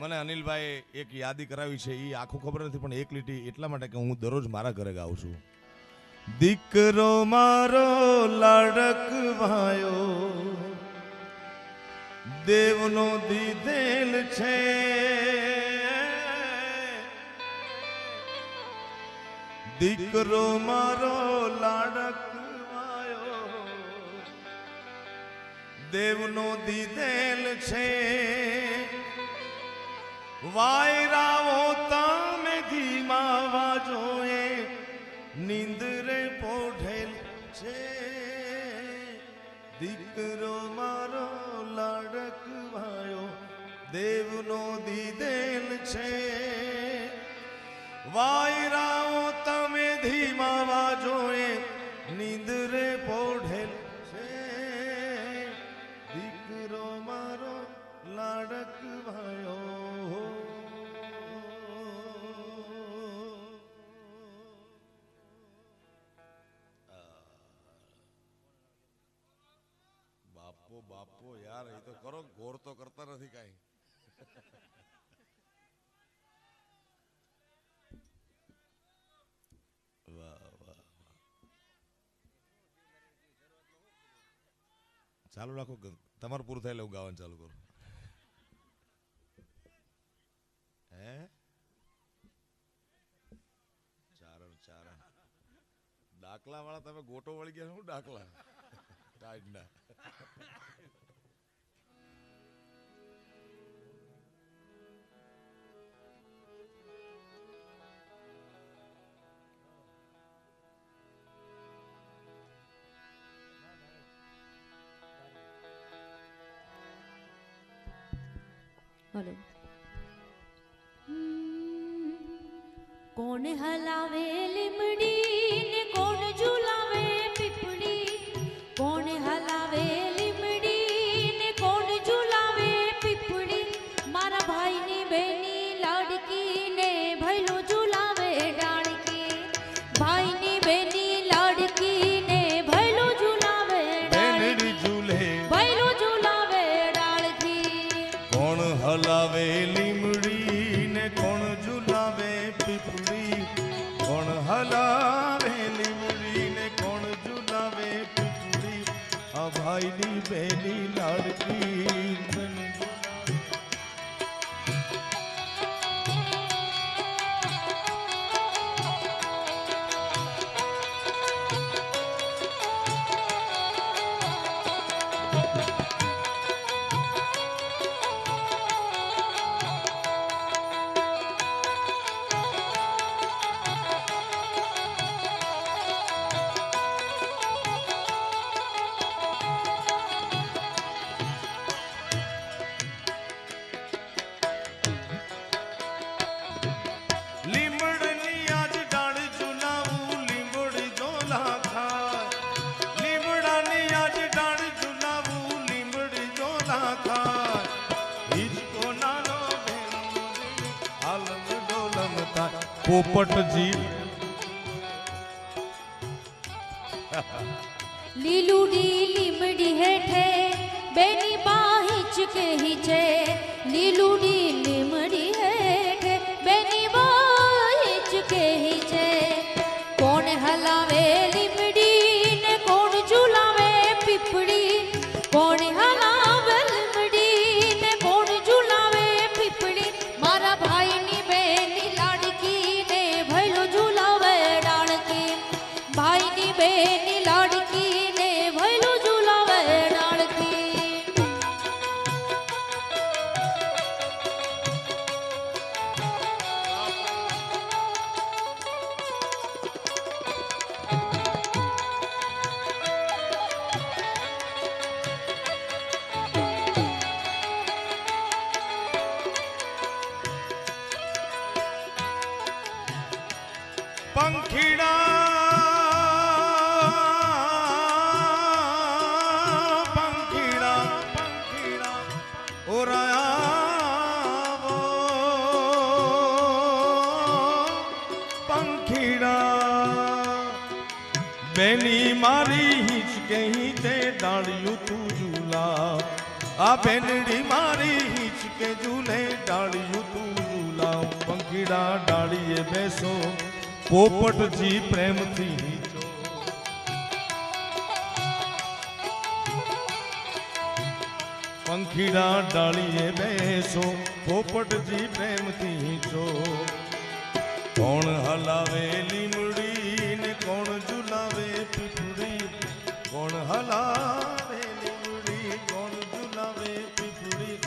મને અનિલભાઈ એક યાદી કરાવી છે એ આખું ખબર નથી, પણ એક લીટી એટલા માટે કે હું દરરોજ મારા ઘરે ગાઉં છું. દીકરો મારો લાડક ભાયો દેવનો દીધેલ છે. દીકરો મારો લાડક ભાયો દેવનો દીધેલ છે. વાયરાઓ તમે ધીમા વાજોએ નિંદરે પોઢેલ છે. દીકરો મારો લાડક ભાયો દેવનો દીદેલ છે. વાયરાઓ કરો, ગોર તો કરતા નથી કાંઈ. વાહ વાહ ચાલુ રાખો તમારું પૂરું થાય હું ગાવાનું ચાલુ કરું. હે? ચારણ ચારણ. ડાકલા વાળા તમે ગોટો વળી ગયા શું ડાકલા? ટાઈડના હલો કોણ હલાવે લીમડી થાય પોપટજી. લીલુડી લીમડી હેઠે બેની બાહિચ કહી છે. લીલુડી પોપટજી પ્રેમથી પંખીડા ડાળીએ બેસો, પોપટજી પ્રેમથી નીચો. કોણ હલાવે લીમડી ને કોણ ઝુલાવે પીપળી? કોણ હલાવે લીમડી, કોણ ઝુલાવે પીપળી?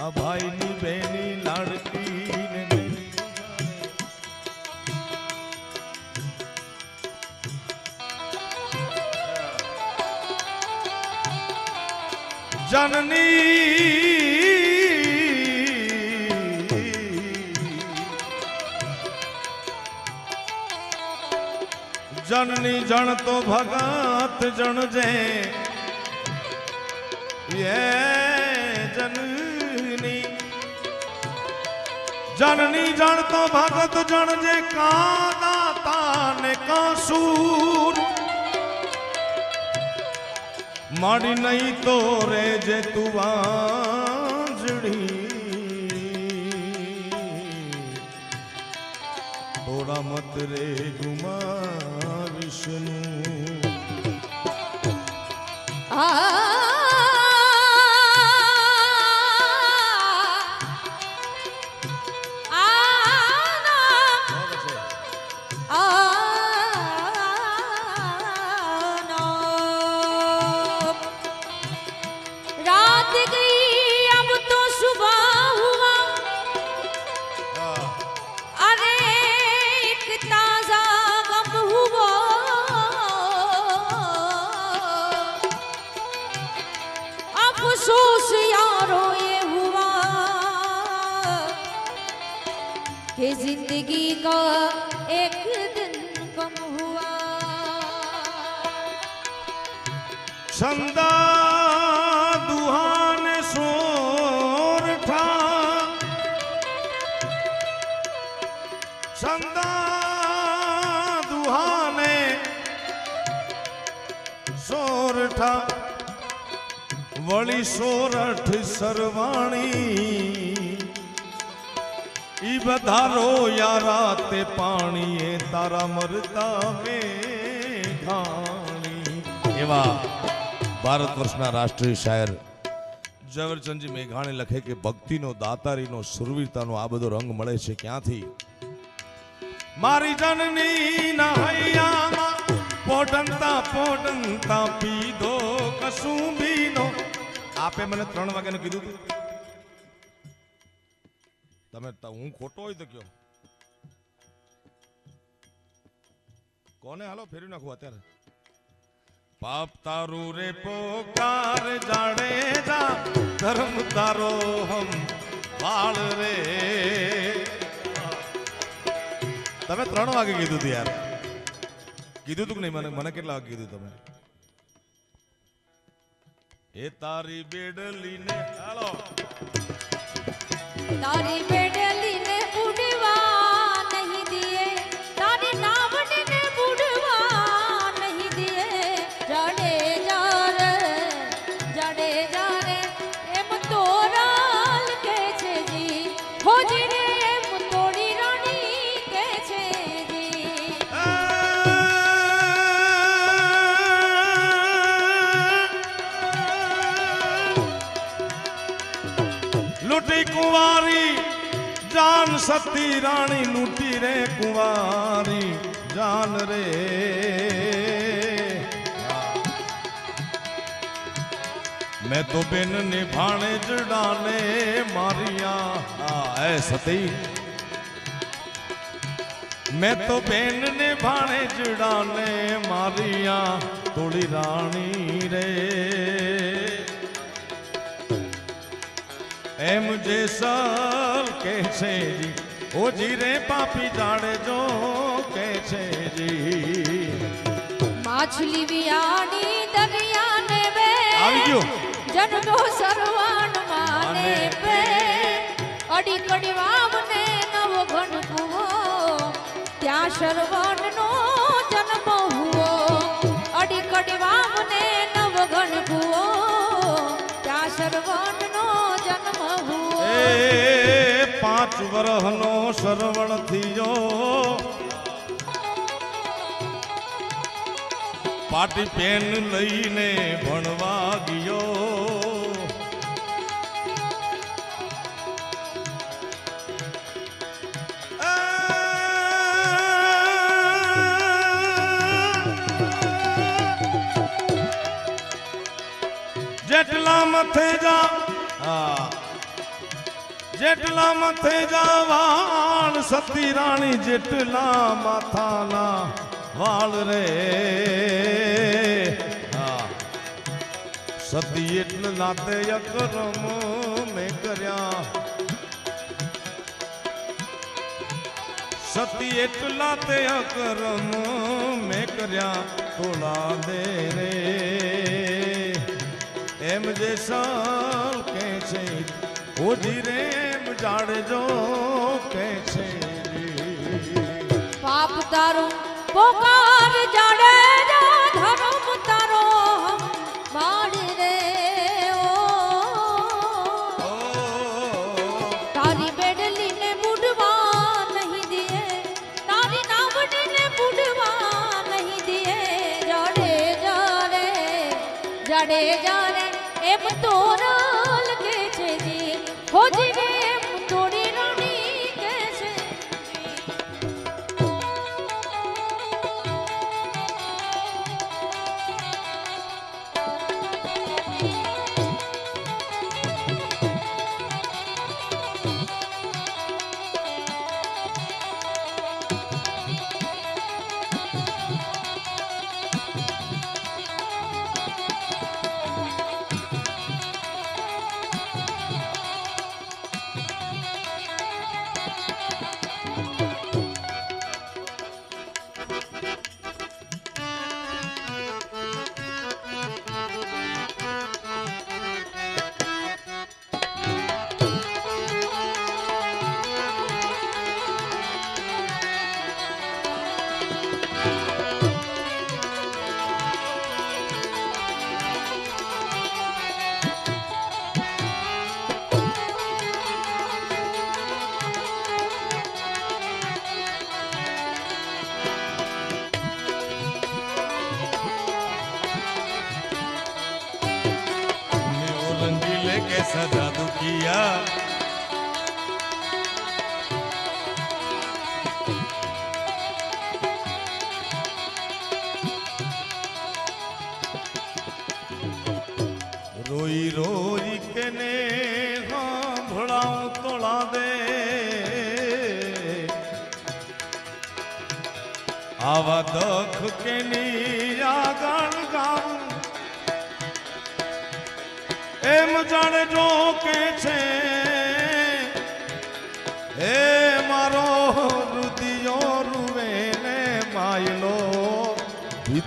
આ ભાઈની જનની જનની જણ તો ભગત જણજે યે જનની જનની જણ તો ભગત જણજે કા દાતા ને કા માડી નહીં તો રે જે તું વાંજડી. થોડા મત રે ગુમા વિષ્ણુ रात का एक दिन कम हुआ संदा दुहान सोर ठा संदा दुहान सोर ठा वली सोरठ सरवाणी ઈ રોયારા તે પાણીએ તારા મરતા મેઘાણી. એવા ભારત વર્ષના રાષ્ટ્રીય શાયર ઝવેરચંદજી મેઘાણી લખે કે ભક્તિનો, દાતારીનો, સુરવીરતાનો આ બધો રંગ મળે છે ક્યાંથી? મારી જનની નહૈયામાં પોટંતા પોટંતા પીધો કશું બીનો આપે મને ત્રણ વાગ્યાનું કીધું તમે હું ખોટો હોય તો કયો? કોને હાલો ફેરવી નાખું અત્યારે? પાપ તારું રે પોકાર જાણે જા, ધર્મ તારો હમ બાળ રે. તમે ત્રણ વાગે કીધું હતું યાર. કીધું તું નહીં? મને મને કેટલા વાગે કીધું તમે? એ તારી બેડલીને હાલો. તારી બેડલીને સતી રાણી લૂટી રે કુંવારી, જાન રે. મેં તો બેન ને ભાણે જ ડાલે મારિયા એ સતી. મેં તો બેન ને ભાણે જ ડાલે મારિયા. થોડી રાણી રે. એમ જે સર કે છે ઓ જીરે પાપી જાણે જો કે છે જી. માછલી વિયાણી દરિયાને બે આવી ગયો. જન્મો સરવાન માને પે. અડી કડી વાવને નવો ઘન કુવો. ત્યાં સર્વાનનો જન્મ હુઓ અડી કડી વાવને નવો ઘન કુવો. ત્યાં સર્વાનનો જન્મ હુઓ પાંચ વરહનો શરવણ થયો. પાટી પેન લઈને ભણવા ગયો. જેટલા મથે જા જેટલા મથે જાવાણ સતી રાણી જેટલા માથાના વાળ રે. સતી એટલે નાતે અકરમ મેં કર્યા. સતી એટલા તે અકરમ મેં કર્યા. થોડા દે રે એમ જે સાલ કે છે ઓજી રેમ જાણજો જાડજો કે છે પાપ તારું પોકાર જાડે સદા દુખિયા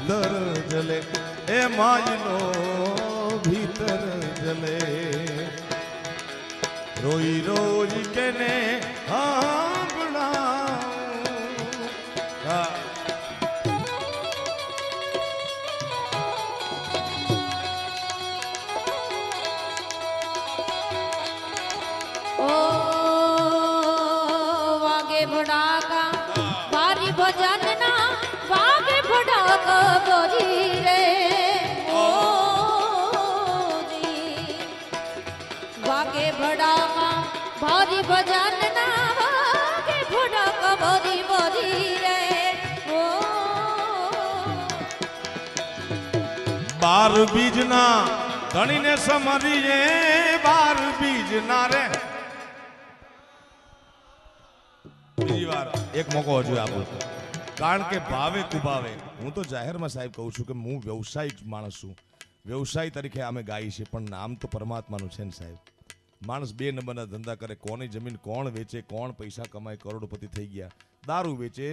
ભીતર જલે એ માયલો ભીતર જલે રોઈ રોઈ કે ને હાંભળાવું. હા ભડાકા બારી ભજનના બાર બીજના ધણીને સમરીએ, બાર બીજના રે. બીજી વાર એક મોકો હજુ આપો કારણ કે ભાવે કુભાવે હું તો જાહેરમાં સાહેબ કહું છું કે હું વ્યવસાયિક માણસ છું. વ્યવસાય તરીકે અમે ગાઈ છે પણ નામ તો પરમાત્માનું છે ને સાહેબ. માણસ બે નંબરના ધંધા કરે, કોની જમીન કોણ વેચે, કોણ પૈસા કમાય, કરોડપતિ થઈ ગયા. દારૂ વેચે,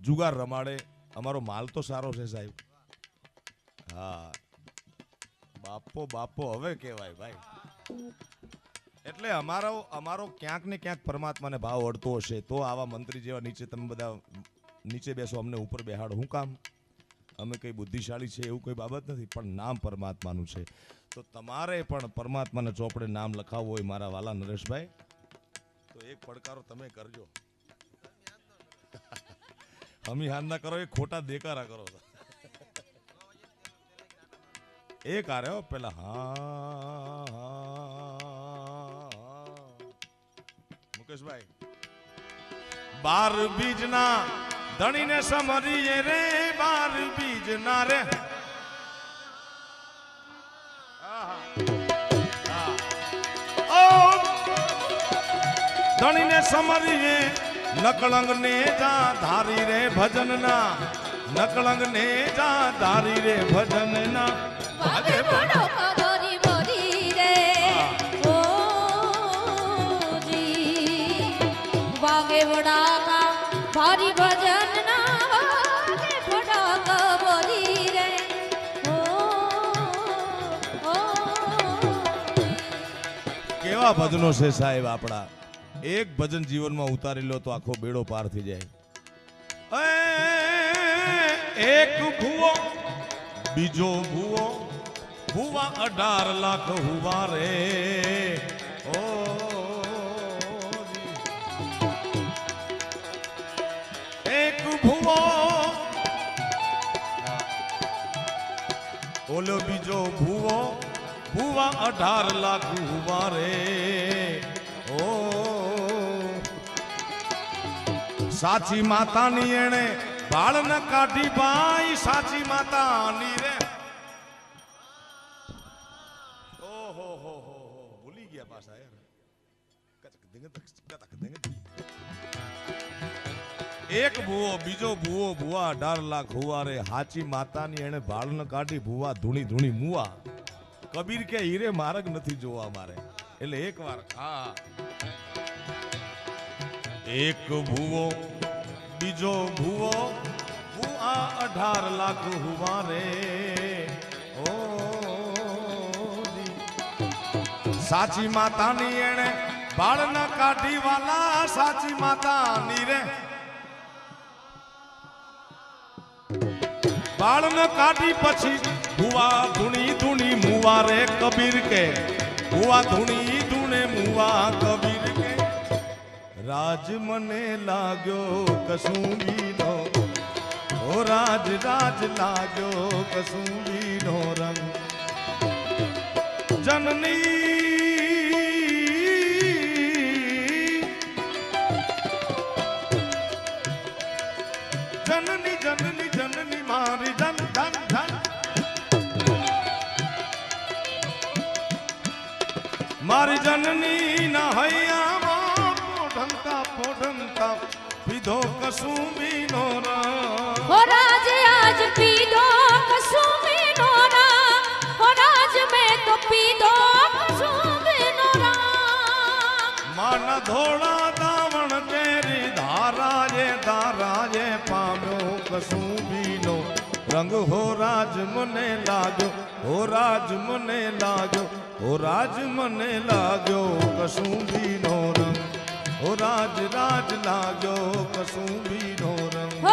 જુગાર રમાડે. અમારો માલ તો સારો છે સાહેબ. હા. બાપો બાપો, હવે કહેવાય ભાઈ. એટલે અમારો અમારો ક્યાંક ને ક્યાંક પરમાત્માને ભાવ અડતો હશે, તો આવા મંત્રી જેવા નીચે તમે બધા નીચે બેસો, અમને ઉપર બેહાડો. હું કામ? અમે કંઈ બુદ્ધિશાળી છે, એવું કોઈ બાબત નથી, પણ નામ પરમાત્માનું છે. તો તમારે પણ પરમાત્માને ચોપડે નામ લખાવવું હોય મારા વાલા નરેશભાઈ, તો એક પડકારો તમે કરજો. હમી હાન ના કરો એ ખોટા દેકારા કરો. એક આ રહ્યો પેલા, હા. મુકેશભાઈ. બાર બીજ બાર બીજના ધણીને સમરીએ રે, બાર બીજના રે. ધણી ને સમરીએ નકળંગ ને જા ધારી રે ભજન ના નકળંગ ને જા ધારી રે ભજન ના વાગે ભડક ભરી રે. ઓ ઓ કેવા ભજનો છે સાહેબ આપણા? એક ભજન જીવનમાં ઉતારી લો તો આખો બેડો પાર થઈ જાય. એક ભૂવો બીજો ભૂવો. ભૂવા અઢાર લાખ હુવા રે. એક ભુવો. ઓલો બીજો ભુવો. ભૂવા અઢાર લાખ હુવા રે. ઓ. સાચી માતાની એણે બાળ ન કાઢી ભાઈ, સાચી માતાની રે. ભૂવો ભૂવો ભૂવા અઢાર લાખ હુવા રે હાચી માતાની એને ભાળ કાઢી ભૂવા ધૂણી ધૂણી મુવા. કબીર કે હીરે માર્ગ નથી જોવા મારે. એટલે એક વાર હા. એક ભૂવો, બીજો ભૂવો ભૂઆ અઢાર લાખ હુવા રે સાચી માતાની એણે બાળના કાઢી વાલા, સાચી માતાની રે. બાળ ન કાઢી પછી ભુવા ધૂણી ધૂણી મુવા રે કબીર કે. ભુવા ધૂણી ધૂણે મુવા કબીર કે. રાજ મને લાગ્યો કસુંબીનો ઓ રાજ રાજ લાગ્યો કસુંબીનો રંગ. જનની મારી જનની ના હૈયામાં પોઢંતા પોઢંતા પીધો કસુંબીનો નો હો રાજ આજ પીધો કસુમીનો રામ હો રાજ મે તો પીધો કસુમીનો રામ મન ધોળા દાવણ કેરી ધારા ધારાએ પામ્યો કસુંબીનો. રંગ હો રાજ મને લાગ્યો હો રાજ મને લાગ્યો હો રાજ મને લાગ્યો કસુંબીનો રંગ. ઓ રાજ રાજ લાગ્યો કસુંબીનો રંગ.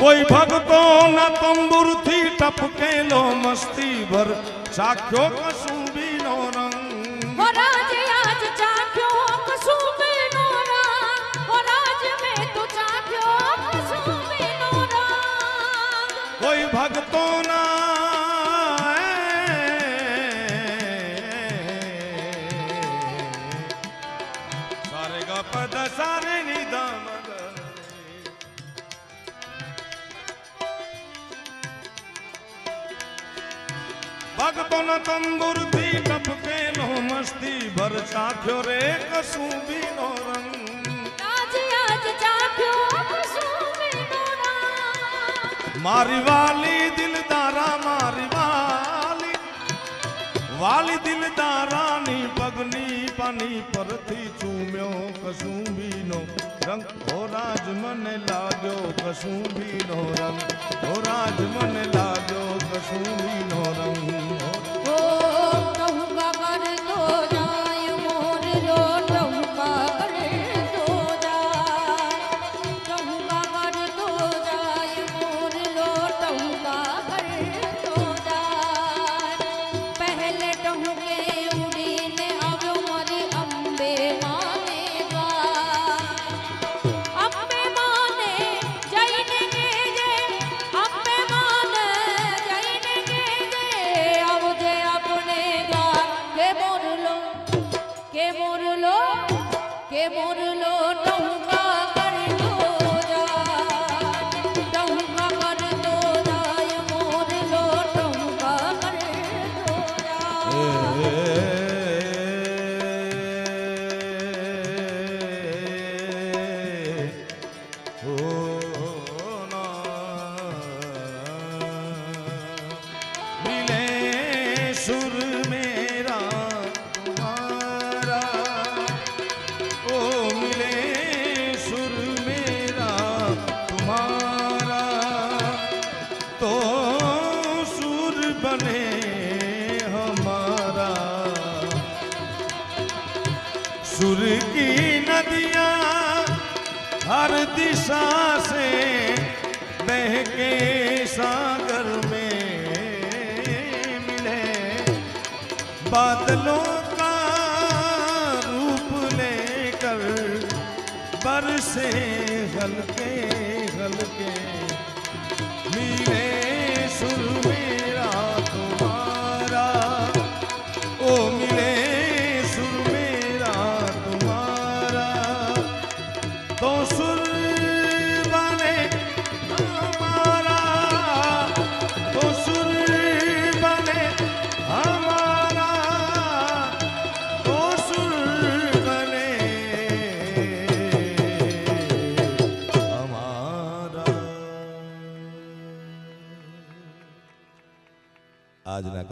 કોઈ ભક્તો ના તંબુરથી ટપકેલો મસ્તી ભર. ચાખ્યો ચાખ્યો કસુંબીનો રાગ. કોઈ ભક્તો સારે ભક્તો ન તંબુરથી ટપકેલો મસ્તી ભર ચાખ્યો રે ચાખ્યો કુસુમીનો રંગ. મારી વાલી દિલદારા મારી વાલી વાલી દિલદારાની પાની પરથી ચૂમ્યો કસુંબીનો રંગ. હો રાજ, મને લાગ્યો કસુંબીનો રંગ. હો રાજ, મને લાગ્યો કસુંબીનો રંગ. ઓ ટહુકા કરતો જાય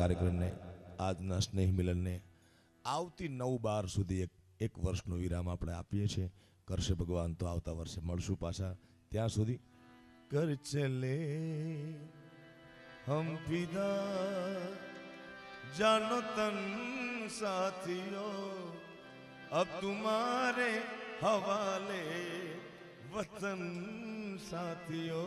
કાર્યક્રમને, આજના સ્નેહ મિલનને, આવતી નવ બાર સુધી એક એક વર્ષનો વિરામ આપણે આપીએ છીએ. કરશે ભગવાન તો આવતા વર્ષે મળશું પાછા. ત્યાં સુધી કર ચલે હમ પિતા જાનો તન સાથીઓ, અબ તુમારે હવાલે વતન સાથીઓ.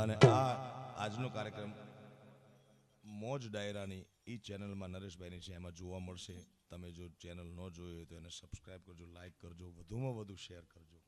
અને આ આજનો કાર્યક્રમ મોજ ડાયરાની ઈ ચેનલમાં નરેશભાઈની છે, એમાં જોવા મળશે. તમે જો ચેનલ ન જોઈ હોય તો એને સબસ્ક્રાઈબ કરજો લાઈક કરજો, વધુમાં વધુ શેર કરજો.